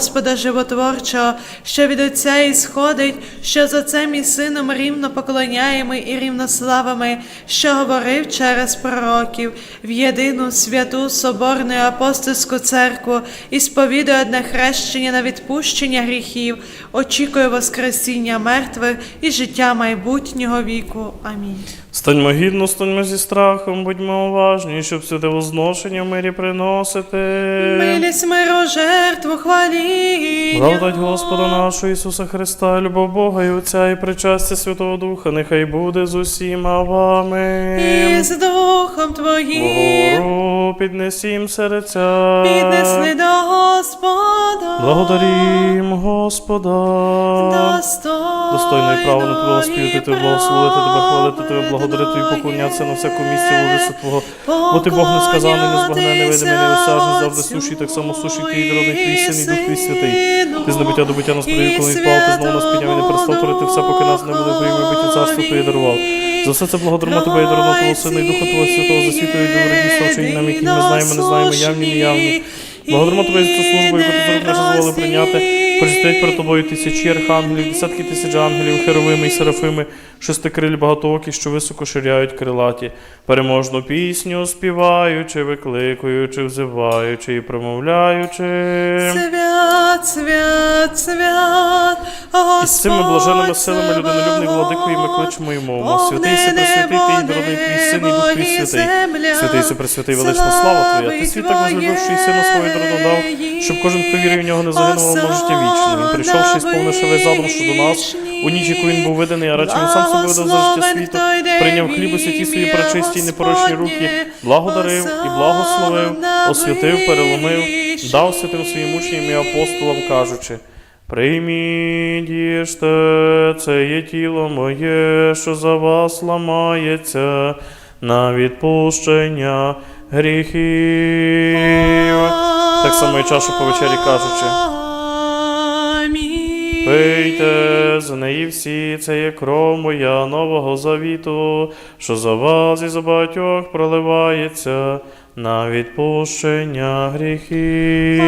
Господа животворчого, що від Отця ісходить, що з Отцем і Сином рівно поклоняємо і рівно славами, що говорив через пророків, в єдину святу Соборну і апостольську церкву, і сповідує одне хрещення на відпущення гріхів, очікує Воскресіння мертвих і життя майбутнього віку. Амінь. Станьмо гідно, станьмо зі страхом, будьмо уважні, щоб святе возношення в мирі приносити. Милість миру жертву хваління. Благодать Господа нашого Ісуса Христа, любов Бога і Отця, і причастя Святого Духа, нехай буде з усіма вами. І з Духом Твоїм Вгору піднесім серця. піднесли до Господа. Благодарім Господа. Достойно і право на тебе воспівати, тебе благословити, тебе хвалити, тебе благодарити і поклонятися на всякому місці вулицю Твого. Бо ти Бог несказаний, незбагнений, невидимий, невисажний, завжди суші, так само суші ти і народний твій син, і дух твій святий. Ти з набиття до биття нас подаю, коли відпав, ти знову нас підняв і не перестав творити все, поки нас не буде прийми биті царство Твоє дарував. За все це благодаримо тебе і даруємо Твого Сина і Духа Твого Святого за світою і добродійство, вчені нам, які ми знаємо, не знаємо, явні, неявні. Благодаримо тебе за цю службу, яку ти зробив зволи прийняти. Прочитають перед тобою тисячі архангелів, десятки тисяч ангелів, херовими і серафими, шестикриль багатоокі, що високо ширяють крилаті, переможну пісню співаючи, викликуючи, взиваючи і промовляючи. Свят, свят, свят, І з цими блаженними силами людинолюбний владикою ми кличемо і мовимо. Святий се пресвятий, ти і твій син, і дух твій святий. Святий се пресвятий, велична слава Твоя. Ти світ так возлюбивши і сина свого дорогу дав, щоб кожен, хто вірив в нього, не загинув, а життя вічне. Він прийшовши і сповнивши весь задум щодо нас, у ніч, яку він був виданий, а радше він сам собі видав за життя світу, прийняв хліб у святі свої пречисті і непорочні руки, благодарив і благословив, освятив, переломив, дав святим своїм учням і апостолам, кажучи. Прийміть, їжте, це є тіло моє, що за вас ламається на відпущення гріхів. Так само і чашу по вечері кажучи. Пийте з неї всі, це є кров моя нового завіту, що за вас і за багатьох проливається на відпущення гріхів.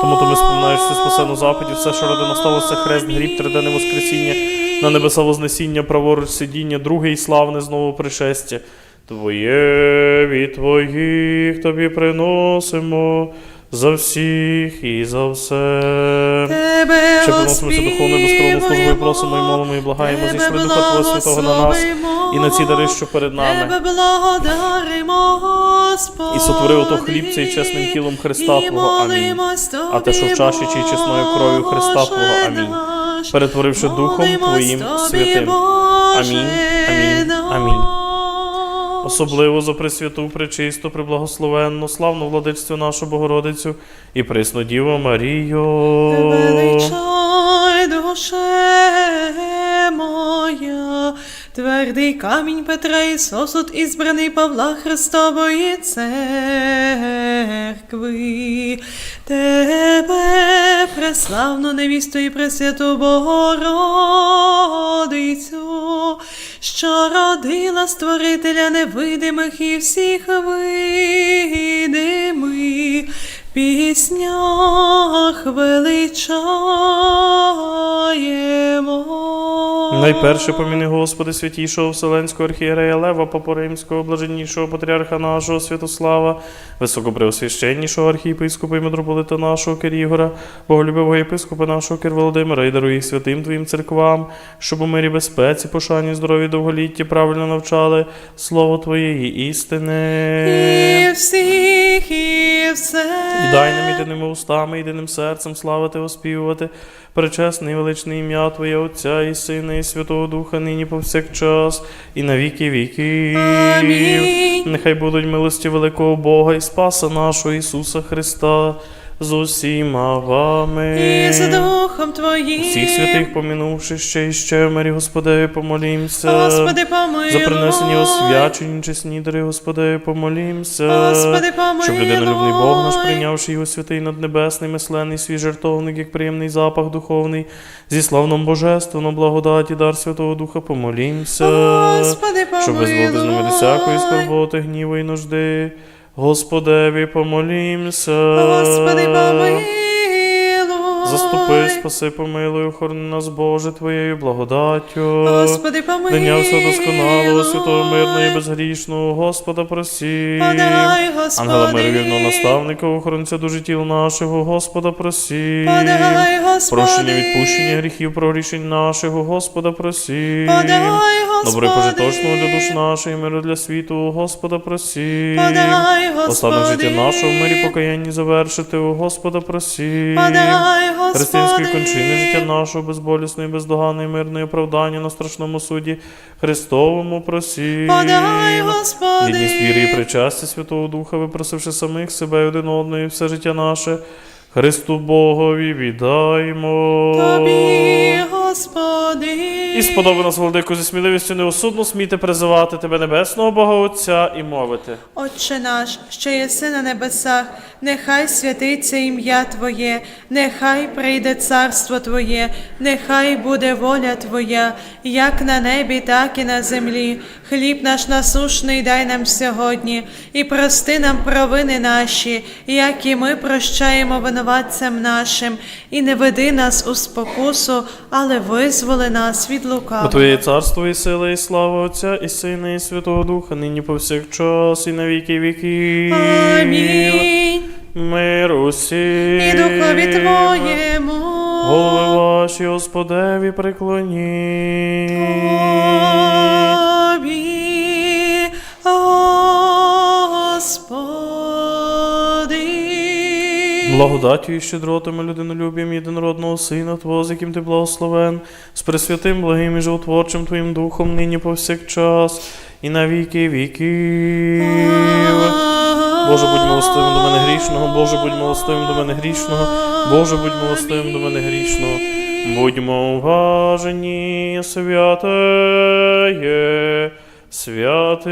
Тому то ми всю спасену заповідь, все, що ради насталося хрест, гріб, триденне воскресіння, на небеса вознесіння, праворуч сидіння, друге і славне знову пришестя. Твоє від твоїх тобі приносимо за всіх і за все. Тебе Ще приносимося духовною безкровну службою, просимо і молимо і благаємо, Тебе зійшли Духа Твого Святого на нас і на ці дари, що перед Тебе нами. благодаримо, Господи. І сотворив ото хліб цей чесним тілом Христа Твого. Амінь. А те, що в чаші чий чесною кров'ю Христа Твого. Амінь. Перетворивши Духом Твоїм святим. Амінь, амінь, амінь. Особливо за Пресвяту, Пречисту, Преблагословенну, славну владичцю нашу Богородицю і присну Діву Марію. Величай, душе моя, твердий камінь Петра і сосуд ізбраний Павла Христової церкви. Тебе, преславну невісту і пресвяту Богородицю, що родила створителя невидимих і всіх видимих, піснях величаємо. Найперше поміни Господи, святішого Вселенського архієрея Лева, Папу Римського, блаженнішого патріарха нашого Святослава, високопреосвященнішого архієпископа і митрополита нашого Кирігора, боголюбивого єпископа нашого Кир Володимира і даруй їх святим Твоїм церквам, щоб у мирі безпеці, пошані, здоров'ї, довголітті правильно навчали Слово Твоєї істини. І всіх, і все. І дай нам єдиними устами, єдиним серцем славити, оспівувати, пречесне і величне ім'я Твоє Отця і Сина, і Святого Духа, нині повсякчас, і на віки віків. Амінь. Нехай будуть милості великого Бога і Спаса нашого Ісуса Христа з усіма вами. І з Духом Твоїм. Всіх святих помінувши ще і ще, Марі Господеві, помолімся. Господи, помилуй. За принесення освячень, чесні дари, Господи, помолімся. Господи, помилуй. Щоб людинолюбний Бог наш, прийнявши його святий наднебесний, меслений, свій жертовник, як приємний запах духовний, зі славном божественном благодаті, дар Святого Духа, помолімся. Господи, Щоб визволити з нами всякої скорботи, гніву і нужди. Господеві помолімся. Господи, помилуй. Заступи, спаси, помилуй, охорони нас, Боже, Твоєю благодаттю. Господи, помилуй. Все досконалого, святого мирного і безгрішного, Господа просім. Подай, Господи. Ангела миру вірного наставника, охоронця дуже тіл нашого, Господа просім. Подай, Господи. Прощення, відпущення гріхів, прогрішень нашого, Господа просім. Подай, Господи. Добре пожиточного для душ нашої, миру для світу, Господа просім. Подай, Господи. Остаток життя нашого в мирі покаянні завершити, у Господа просім. Подай, Господи. Християнської кончини життя нашого, безболісної, бездоганної, мирної оправдання на страшному суді Христовому просім. Подай, Господи. Єдність віри і причастя Святого Духа, випросивши самих себе і один одного і все життя наше, Христу Богові віддаймо. Тобі. І сподоби нас, владику, зі сміливістю неосудно сміти призивати Тебе, Небесного Бога Отця, і мовити. Отче наш, що єси на небесах, нехай святиться ім'я Твоє, нехай прийде царство Твоє, нехай буде воля Твоя, як на небі, так і на землі. Хліб наш насушний дай нам сьогодні, і прости нам провини наші, як і ми прощаємо винуватцям нашим, і не веди нас у спокусу, але визволи нас від Лукавого. Твоє царство і сила, і слава Отця, і Сина, і Святого Духа, нині повсякчас, і на віки віки. Амінь. Мир усім. І духові Твоєму. Голови ваші, Господеві, преклоніть. Господи. Благодаттю і щедротами людинолюбієм єдинородного Сина Твого, з яким ти благословен, з пресвятим, благим і животворчим Твоїм Духом, нині повсякчас, і на віки віків. Боже, будь милостивим до мене грішного, Боже, будь милостивим до мене грішного, Боже, будь милостивим до мене грішного. Будьмо уважені, святеє, святим.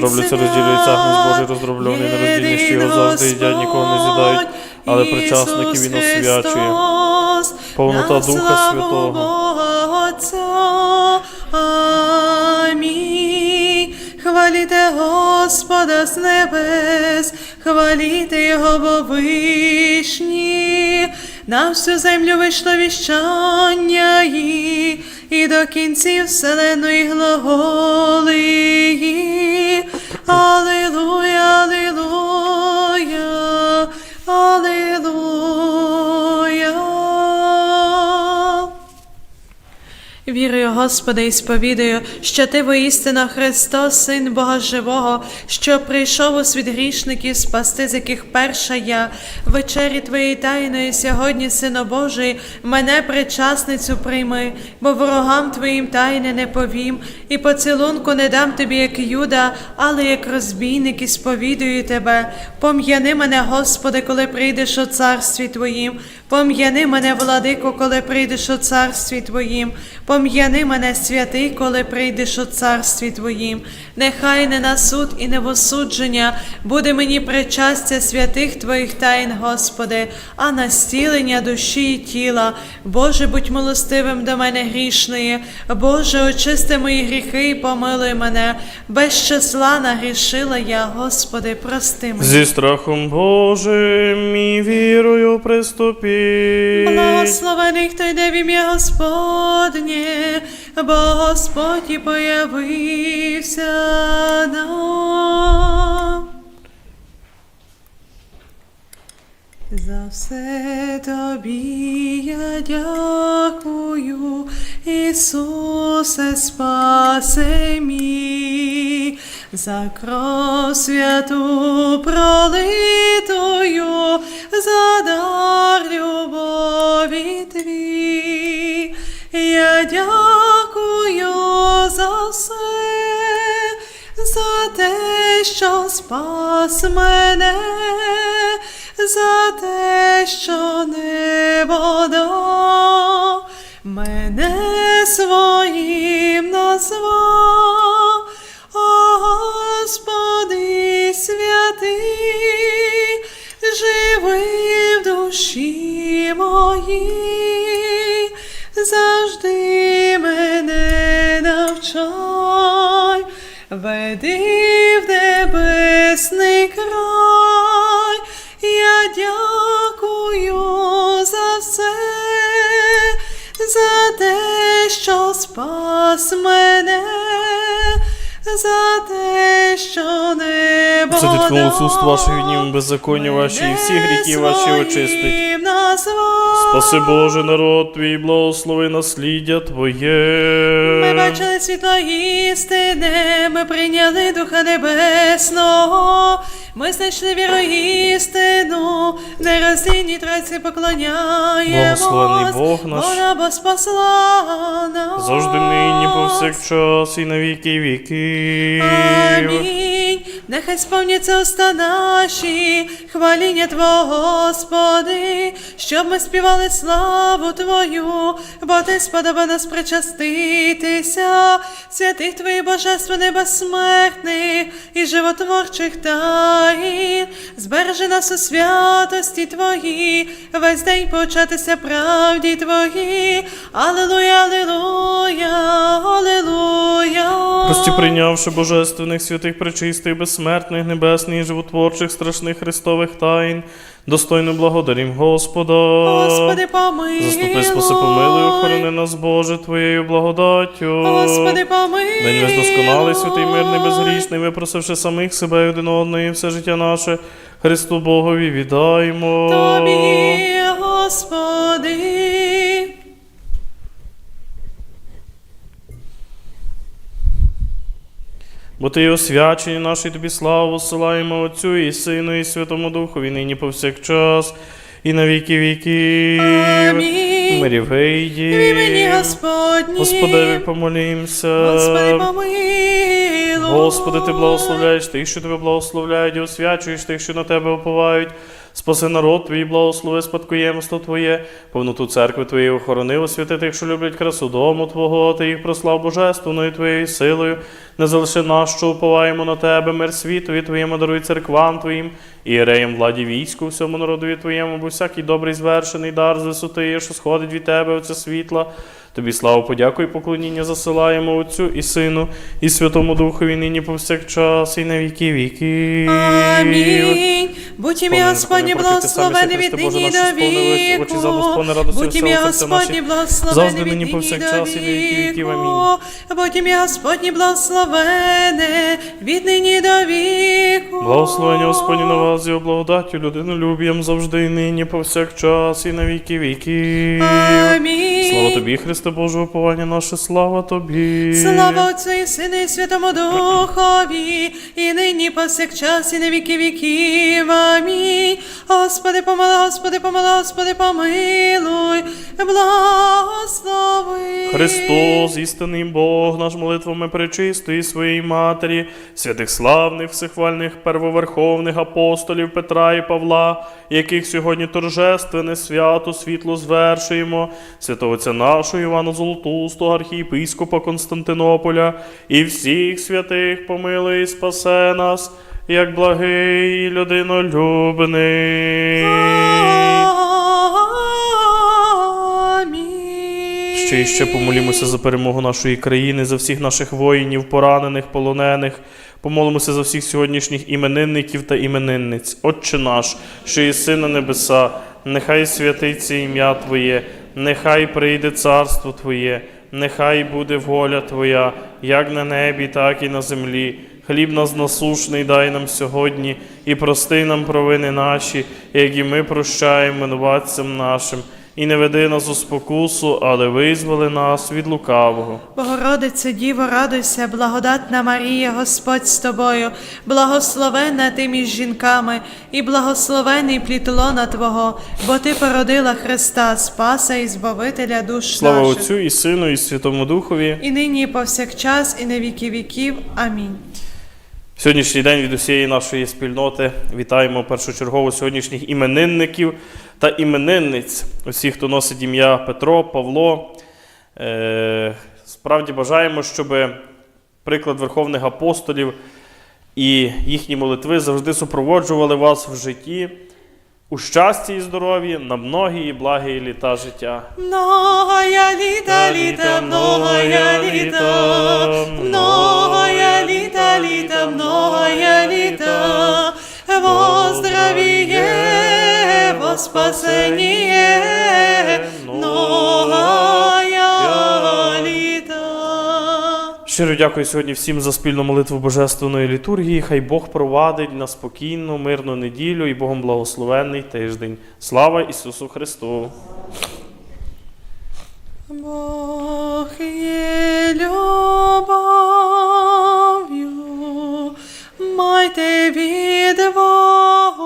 Розробляться, розділюється агнець Божий, роздроблений, нероздільний, що його завжди їдять, нікого не з'їдають, але причасників він освячує. Повнота Духа Святого. Отця. Амінь. Хваліте Господа з небес, хваліте Його во вишні. На всю землю вийшло віщання її, і до кінців вселеної глаголи її. Алілуя, алілуя, алілуя. Вірую, Господи, і сповідаю, що Ти воістина Христос, Син Бога Живого, що прийшов у світ грішників спасти, з яких перша я, вечері Твоєї тайної сьогодні, Сино Божий, мене причасницю прийми, бо ворогам Твоїм тайне не повім, і поцілунку не дам тобі, як Юда, але як розбійник і сповідую Тебе. Пом'яни мене, Господи, коли прийдеш у царстві Твоїм. Пом'яни мене, владико, коли прийдеш у царстві Твоїм. Пом'яни мене, святий, коли прийдеш у царстві Твоїм. Нехай не на суд і не в осудження буде мені причастя святих Твоїх тайн, Господи, а на стілення душі і тіла. Боже, будь милостивим до мене грішної. Боже, очисти мої гріхи і помилуй мене. Без числа нагрішила я, Господи, прости мене. Зі страхом Божим і вірою приступіть. Благословений, хто йде в ім'я Господнє, бо Господь і появився нам. За все тобі я дякую, Ісусе, спаси мій, за кров святу пролитою, за дар любові твій. Я дякую за все, за те, що спас мене, за те, що не вода мене своїм назвав, Господи святий, живи в душі моїй, завжди мене навчай, веди в небесний край, спас мене за те, що не Це діткнув з ваших віднім беззаконня ваші, і всі гріхи ваші очистить. Спаси Боже народ твій, благослови насліддя Твоє. Ми бачили світло істини, ми прийняли Духа Небесного, ми знайшли віру істину, розінні траці поклоняємо. Благословений Бог наш. Бо спасла нас. Завжди нині повсякчас і на віки віки. Амінь. Нехай сповняться уста наші, хваління Твого, Господи, щоб ми співали славу Твою, бо Ти сподоба нас причаститися, святих Твоїх божество небезсмертних і животворчих таїн, збережи нас у святості Твої, весь день початися правді Твої. Аллилуйя, аллилуйя, аллилуйя. Прості прийнявши божественних святих пречистих, безсмертних, небесних, животворчих, страшних Христових тайн, достойно благодарім Господа. Господи, помилуй. Заступи, спаси, помилуй, охорони нас, Боже, Твоєю благодаттю. Господи, помилуй. День весь досконалий, святий, мирний, безгрішний, випросивши самих себе і один одного, і все життя наше, Христу Богові віддаймо. Тобі, Господи. Бо ти освячені наші тобі славу, посилаємо Отцю і Сину, і Святому Духові, нині повсякчас, і на віки віків. Амінь. Мирі вийді. В імені Господні. Господеві помолімся. Господи, помилуй. Господи, ти благословляєш тих, що тебе благословляють, і освячуєш тих, що на тебе уповають. Спаси народ твій, благослови спадкоємство Твоє, повноту церкви Твоєї охорони, освяти тих, що люблять красу дому Твого, ти їх прослав божественною Твоєю силою. Не залиши нас, що уповаємо на Тебе, мир світові Твоєму даруй церквам Твоїм, і іреям владі війську, всьому народові Твоєму, бо всякий добрий звершений дар з висоти, що сходить від Тебе, оце світла. Тобі славу, подяку і поклоніння засилаємо Отцю і Сину, і Святому Духові нині повсякчас, і на віки віки. Амінь. Будь ім'я Господні благословений від нині до віку. Будь ім'я Господні благословений від нині до віку. Будь ім'я Господні благословене від нині до віку. Благословення Господні на вас, його благодаттю, людину люб'ям завжди і нині, повсякчас, і на віки віки. Амінь. Слава тобі, Христе Боже, уповання наше, слава тобі. Слава Отцю і Сину і Святому Духові, і нині повсякчас, і на віки віків. Амінь. Господи, помилуй, Господи, помилуй, Господи, помилуй, благослови. Христос, істинний Бог, наш молитвами пречистої своїй матері, святих славних, всехвальних первоверховних апостолів Петра і Павла, яких сьогодні торжественне свято світло звершуємо, святого отця нашого Івана Золотустого, архієпископа Константинополя, і всіх святих помилуй і спасе нас, як благий людинолюбний. Ще і ще помолімося за перемогу нашої країни, за всіх наших воїнів, поранених, полонених. Помолимося за всіх сьогоднішніх іменинників та іменинниць. Отче наш, що єси на небеса, нехай святиться ім'я Твоє, нехай прийде царство Твоє, нехай буде воля Твоя, як на небі, так і на землі. Хліб нас насушний дай нам сьогодні, і прости нам провини наші, як і ми прощаємо винуватцям нашим. І не веди нас у спокусу, але визволи нас від лукавого. Богородице, Діво, радуйся, благодатна Марія, Господь з тобою, благословенна ти між жінками, і благословений плід лона Твого, бо ти породила Христа, Спаса і Збавителя душ Слава наших. Отцю і Сину, і Святому Духові. І нині, і повсякчас, і на віки віків. Амінь. Сьогоднішній день від усієї нашої спільноти вітаємо першочергово сьогоднішніх іменинників та іменинниць, усіх, хто носить ім'я Петро, Павло. Е, справді бажаємо, щоб приклад верховних апостолів і їхні молитви завжди супроводжували вас в житті у щасті і здоров'ї на многі і благі літа життя. Многая літа, літа, многая літа, многая літа, літа, многая літа, во здравіє, спасение, многая літа. Щиро дякую сьогодні всім за спільну молитву Божественної літургії. Хай Бог провадить на спокійну, мирну неділю і Богом благословенний тиждень. Слава Ісусу Христу! Бог є любов'ю, майте відвагу.